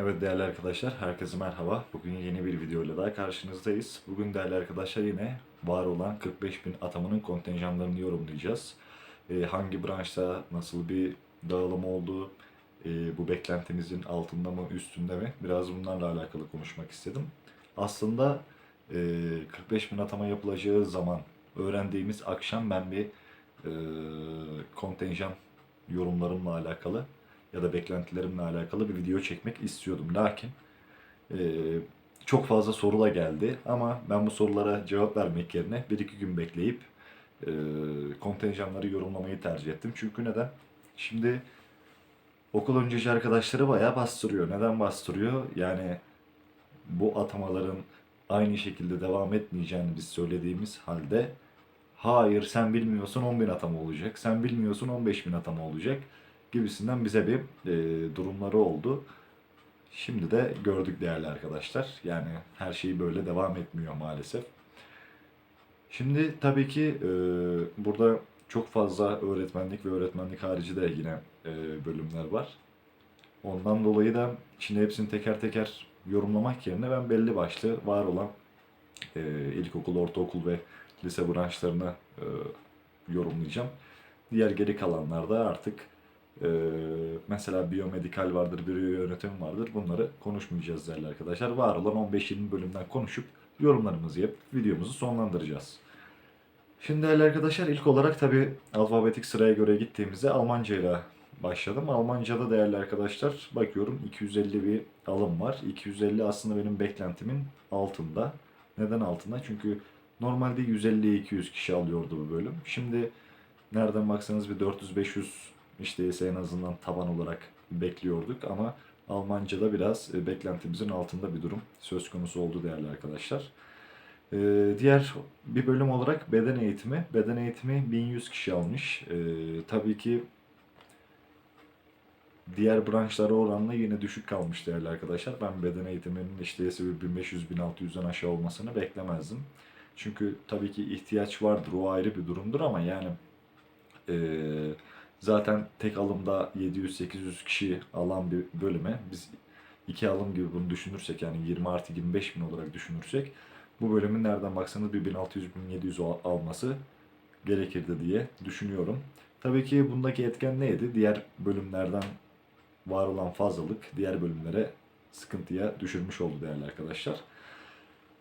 Evet değerli arkadaşlar, herkese merhaba. Bugün yeni bir video ile daha karşınızdayız. Bugün değerli arkadaşlar yine var olan 45 bin atamanın kontenjanlarını yorumlayacağız. Ee, hangi branşta nasıl bir dağılım oldu, e, bu beklentinizin altında mı üstünde mi biraz bunlarla alakalı konuşmak istedim. Aslında e, 45 bin atama yapılacağı zaman öğrendiğimiz akşam ben bir e, kontenjan yorumlarımla alakalı ya da beklentilerimle alakalı bir video çekmek istiyordum. Lakin e, çok fazla soru da geldi ama ben bu sorulara cevap vermek yerine bir iki gün bekleyip e, kontenjanları yorumlamayı tercih ettim. Çünkü neden? Şimdi okul öncesi arkadaşları bayağı bastırıyor. Neden bastırıyor? Yani bu atamaların aynı şekilde devam etmeyeceğini biz söylediğimiz halde hayır sen bilmiyorsun 10 bin atama olacak, sen bilmiyorsun 15 bin atama olacak gibisinden bize bir e, durumları oldu. Şimdi de gördük değerli arkadaşlar. Yani her şey böyle devam etmiyor maalesef. Şimdi tabii ki e, burada çok fazla öğretmenlik ve öğretmenlik harici de yine e, bölümler var. Ondan dolayı da şimdi hepsini teker teker yorumlamak yerine ben belli başlı var olan e, ilkokul, ortaokul ve lise branşlarını e, yorumlayacağım. Diğer geri kalanlarda artık e, mesela biyomedikal vardır, biyoyönetim vardır. Bunları konuşmayacağız değerli arkadaşlar. Var olan 15-20 bölümden konuşup yorumlarımızı yapıp videomuzu sonlandıracağız. Şimdi değerli arkadaşlar ilk olarak tabi alfabetik sıraya göre gittiğimizde Almanca ile başladım. Almanca'da değerli arkadaşlar bakıyorum 250 bir alım var. 250 aslında benim beklentimin altında. Neden altında? Çünkü normalde 150-200 kişi alıyordu bu bölüm. Şimdi nereden baksanız bir 400-500 işte ise en azından taban olarak bekliyorduk ama Almanca'da biraz e, beklentimizin altında bir durum söz konusu oldu değerli arkadaşlar. Ee, diğer bir bölüm olarak beden eğitimi. Beden eğitimi 1100 kişi almış. Ee, tabii ki diğer branşlara oranla yine düşük kalmış değerli arkadaşlar. Ben beden eğitiminin işte 1500-1600'den aşağı olmasını beklemezdim. Çünkü tabii ki ihtiyaç vardır o ayrı bir durumdur ama yani eee, zaten tek alımda 700-800 kişi alan bir bölüme biz iki alım gibi bunu düşünürsek yani 20 artı 25 bin olarak düşünürsek bu bölümün nereden baksanız bir 1600-1700 al- alması gerekirdi diye düşünüyorum. Tabii ki bundaki etken neydi? Diğer bölümlerden var olan fazlalık diğer bölümlere sıkıntıya düşürmüş oldu değerli arkadaşlar.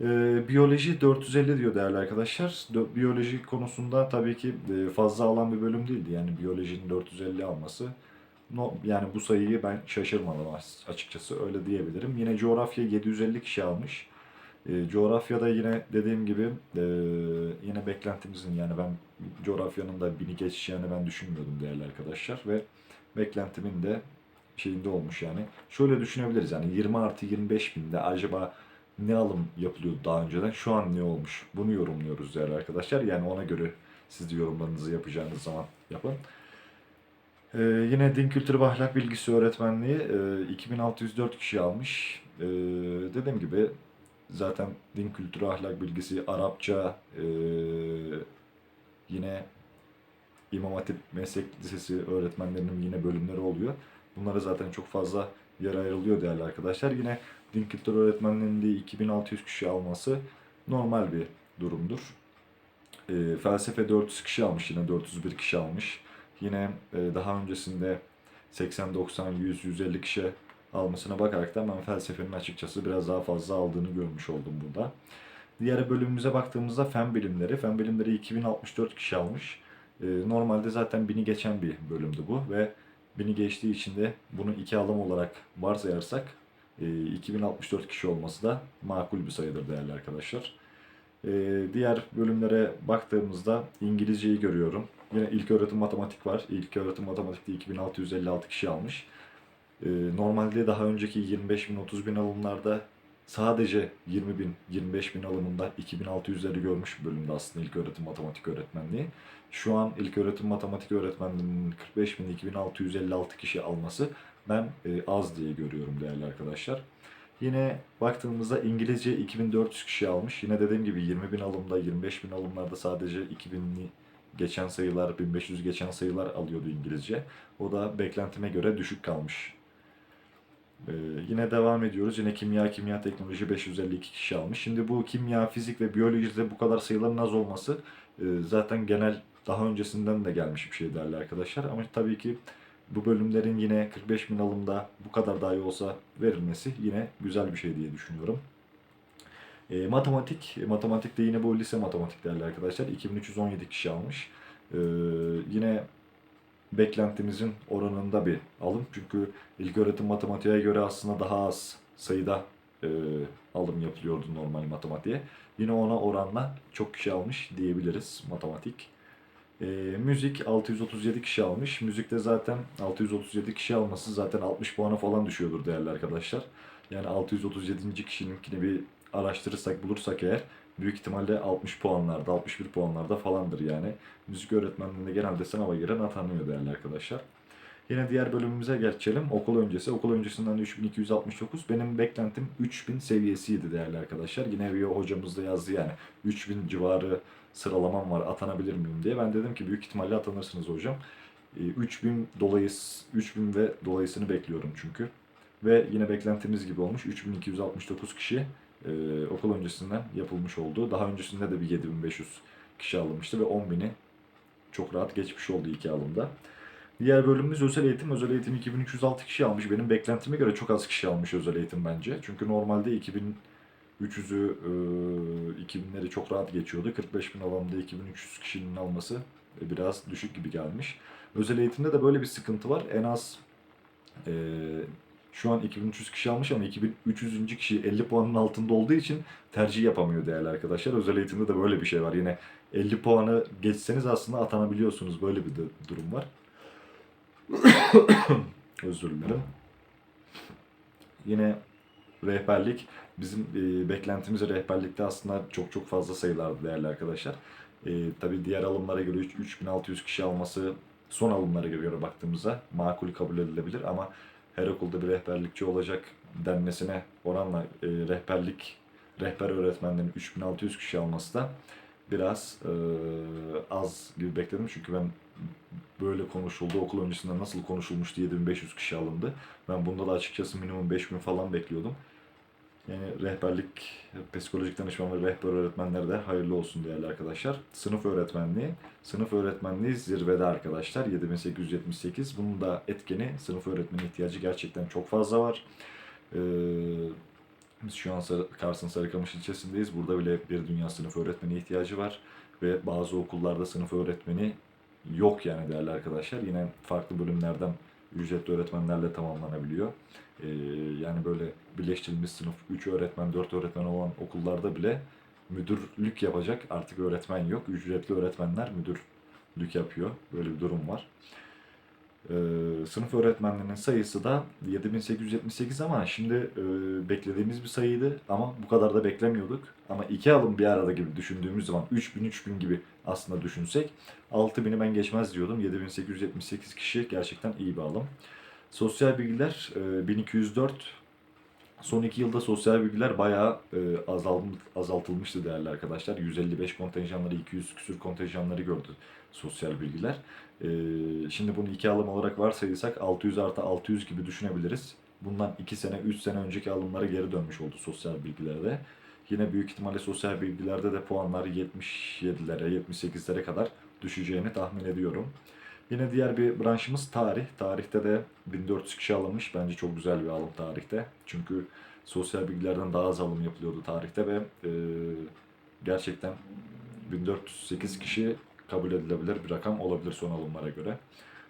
Ee, biyoloji 450 diyor değerli arkadaşlar. Biyoloji konusunda tabii ki e, fazla alan bir bölüm değildi. Yani biyolojinin 450 alması. No, yani bu sayıyı ben şaşırmadım as- açıkçası öyle diyebilirim. Yine coğrafya 750 kişi almış. E, coğrafyada yine dediğim gibi e, yine beklentimizin yani ben coğrafyanın da bini geçeceğini ben düşünmüyordum değerli arkadaşlar ve beklentimin de şeyinde olmuş yani. Şöyle düşünebiliriz yani 20 artı 25 binde acaba ne alım yapılıyordu daha önceden şu an ne olmuş bunu yorumluyoruz değerli arkadaşlar. Yani ona göre siz de yorumlarınızı yapacağınız zaman yapın. Ee, yine din kültürü ve ahlak bilgisi öğretmenliği e, 2604 kişi almış. Ee, dediğim gibi zaten din kültürü ahlak bilgisi Arapça e, yine İmam Hatip Meslek Lisesi öğretmenlerinin yine bölümleri oluyor. Bunlara zaten çok fazla yer ayrılıyor değerli arkadaşlar. Yine din kültürü öğretmenliğinde 2600 kişi alması normal bir durumdur. E, felsefe 400 kişi almış yine 401 kişi almış. Yine e, daha öncesinde 80, 90, 100, 150 kişi almasına bakarak da ben felsefenin açıkçası biraz daha fazla aldığını görmüş oldum burada. Diğer bölümümüze baktığımızda fen bilimleri. Fen bilimleri 2064 kişi almış. E, normalde zaten bini geçen bir bölümdü bu ve bini geçtiği için de bunu iki alım olarak varsayarsak e, 2064 kişi olması da makul bir sayıdır değerli arkadaşlar. E, diğer bölümlere baktığımızda İngilizceyi görüyorum. Yine ilk öğretim matematik var. İlk öğretim matematikte 2656 kişi almış. E, normalde daha önceki 25 bin 30 bin alımlarda sadece 20 bin 25 bin alımında 2600'leri görmüş bölümde aslında ilk öğretim matematik öğretmenliği. Şu an ilk öğretim matematik öğretmenliğinin 45 bin 2656 kişi alması ben e, az diye görüyorum değerli arkadaşlar. Yine baktığımızda İngilizce 2400 kişi almış. Yine dediğim gibi 20 bin alımda 25 bin alımlarda sadece 2000'li geçen sayılar 1500 geçen sayılar alıyordu İngilizce. O da beklentime göre düşük kalmış. Ee, yine devam ediyoruz. Yine kimya, kimya teknoloji 552 kişi almış. Şimdi bu kimya, fizik ve biyolojide bu kadar sayıların az olması e, zaten genel daha öncesinden de gelmiş bir şey değerli arkadaşlar. Ama tabii ki bu bölümlerin yine 45 bin alımda bu kadar dahi olsa verilmesi yine güzel bir şey diye düşünüyorum. E, matematik, e, matematikte yine bu lise matematik değerli arkadaşlar. 2317 kişi almış. E, yine beklentimizin oranında bir alım. Çünkü ilköğretim matematiğe göre aslında daha az sayıda e, alım yapılıyordu normal matematiğe. Yine ona oranla çok kişi almış diyebiliriz matematik. E, müzik 637 kişi almış. Müzikte zaten 637 kişi alması zaten 60 puana falan düşüyordur değerli arkadaşlar. Yani 637. kişininkini bir araştırırsak bulursak eğer büyük ihtimalle 60 puanlarda 61 puanlarda falandır yani. Müzik öğretmenliğinde genelde sınava giren atanıyor değerli arkadaşlar. Yine diğer bölümümüze geçelim. Okul öncesi. Okul öncesinden de 3269. Benim beklentim 3000 seviyesiydi değerli arkadaşlar. Yine bir hocamız da yazdı yani. 3000 civarı sıralamam var atanabilir miyim diye. Ben dedim ki büyük ihtimalle atanırsınız hocam. Ee, 3000 dolayıs 3000 ve dolayısını bekliyorum çünkü. Ve yine beklentimiz gibi olmuş. 3269 kişi e, okul öncesinden yapılmış oldu. Daha öncesinde de bir 7500 kişi alınmıştı ve 10.000'i çok rahat geçmiş oldu iki alımda. Diğer bölümümüz özel eğitim. Özel eğitim 2306 kişi almış. Benim beklentime göre çok az kişi almış özel eğitim bence. Çünkü normalde 2300'ü e, 2000'leri çok rahat geçiyordu. 45 bin alanda 2300 kişinin alması e, biraz düşük gibi gelmiş. Özel eğitimde de böyle bir sıkıntı var. En az e, şu an 2300 kişi almış ama 2300. kişi 50 puanın altında olduğu için tercih yapamıyor değerli arkadaşlar. Özel eğitimde de böyle bir şey var. Yine 50 puanı geçseniz aslında atanabiliyorsunuz. Böyle bir durum var. Özür dilerim. Yine rehberlik bizim e, beklentimiz rehberlikte aslında çok çok fazla sayılardı değerli arkadaşlar. E, tabii diğer alımlara göre üç- 3600 kişi alması son alımlara göre baktığımızda makul kabul edilebilir ama her okulda bir rehberlikçi olacak denmesine oranla e, rehberlik rehber öğretmenlerin 3600 kişi alması da biraz e, az gibi bekledim. Çünkü ben böyle konuşuldu. Okul öncesinde nasıl konuşulmuştu 7500 kişi alındı. Ben bunda da açıkçası minimum 5000 falan bekliyordum. Yani rehberlik, psikolojik danışman ve rehber öğretmenlere de hayırlı olsun değerli arkadaşlar. Sınıf öğretmenliği, sınıf öğretmenliği zirvede arkadaşlar 7878. Bunun da etkeni sınıf öğretmeni ihtiyacı gerçekten çok fazla var. Ee, biz şu an Kars'ın Sarıkamış ilçesindeyiz. Burada bile bir dünya sınıf öğretmeni ihtiyacı var. Ve bazı okullarda sınıf öğretmeni yok yani değerli arkadaşlar. Yine farklı bölümlerden ücretli öğretmenlerle tamamlanabiliyor. Ee, yani böyle birleştirilmiş sınıf 3 öğretmen 4 öğretmen olan okullarda bile müdürlük yapacak artık öğretmen yok. Ücretli öğretmenler müdürlük yapıyor. Böyle bir durum var. Ee, sınıf öğretmenlerinin sayısı da 7878 ama şimdi e, beklediğimiz bir sayıydı ama bu kadar da beklemiyorduk. Ama iki alım bir arada gibi düşündüğümüz zaman 3000 3000 gibi aslında düşünsek 6000'i ben geçmez diyordum. 7878 kişi gerçekten iyi bir alım. Sosyal bilgiler e, 1204 Son iki yılda sosyal bilgiler bayağı e, azaltılmıştı değerli arkadaşlar. 155 kontenjanları, 200 küsür kontenjanları gördü sosyal bilgiler. E, şimdi bunu iki alım olarak varsayırsak 600 artı 600 gibi düşünebiliriz. Bundan 2 sene, 3 sene önceki alımlara geri dönmüş oldu sosyal bilgilerde. Yine büyük ihtimalle sosyal bilgilerde de puanlar 77'lere, 78'lere kadar düşeceğini tahmin ediyorum. Yine diğer bir branşımız tarih. Tarihte de 1400 kişi alınmış. Bence çok güzel bir alım tarihte. Çünkü sosyal bilgilerden daha az alım yapılıyordu tarihte ve e, gerçekten 1408 kişi kabul edilebilir bir rakam olabilir son alımlara göre.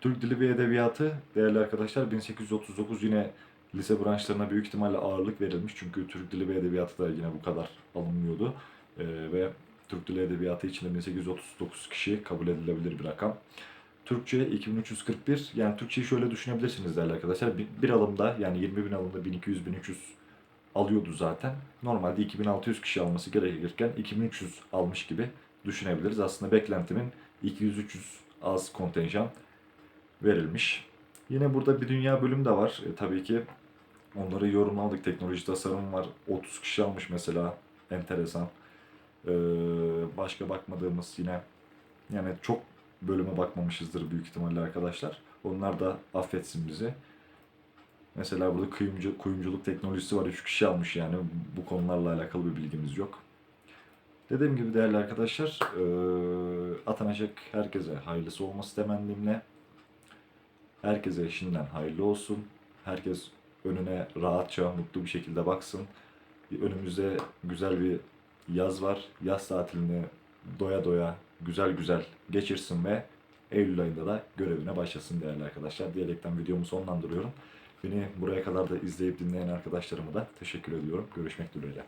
Türk Dili ve Edebiyatı değerli arkadaşlar 1839 yine lise branşlarına büyük ihtimalle ağırlık verilmiş. Çünkü Türk Dili ve Edebiyatı da yine bu kadar alınmıyordu. E, ve Türk Dili Edebiyatı için de 1839 kişi kabul edilebilir bir rakam. Türkçe 2341. Yani Türkçeyi şöyle düşünebilirsiniz değerli arkadaşlar. Bir, alımda yani 20 bin alımda 1200-1300 alıyordu zaten. Normalde 2600 kişi alması gerekirken 2300 almış gibi düşünebiliriz. Aslında beklentimin 200-300 az kontenjan verilmiş. Yine burada bir dünya bölüm de var. E, tabii ki onları yorumladık. Teknoloji tasarım var. 30 kişi almış mesela. Enteresan. Ee, başka bakmadığımız yine yani çok bölüme bakmamışızdır büyük ihtimalle arkadaşlar. Onlar da affetsin bizi. Mesela burada kuyumcu, kuyumculuk teknolojisi var. 3 kişi almış yani. Bu konularla alakalı bir bilgimiz yok. Dediğim gibi değerli arkadaşlar, eee, atanacak herkese hayırlısı olması temennimle. Herkese şimdiden hayırlı olsun. Herkes önüne rahatça, mutlu bir şekilde baksın. Önümüzde güzel bir yaz var. Yaz tatilini doya doya, güzel güzel geçirsin ve Eylül ayında da görevine başlasın değerli arkadaşlar. Diyerekten videomu sonlandırıyorum. Beni buraya kadar da izleyip dinleyen arkadaşlarıma da teşekkür ediyorum. Görüşmek dileğiyle.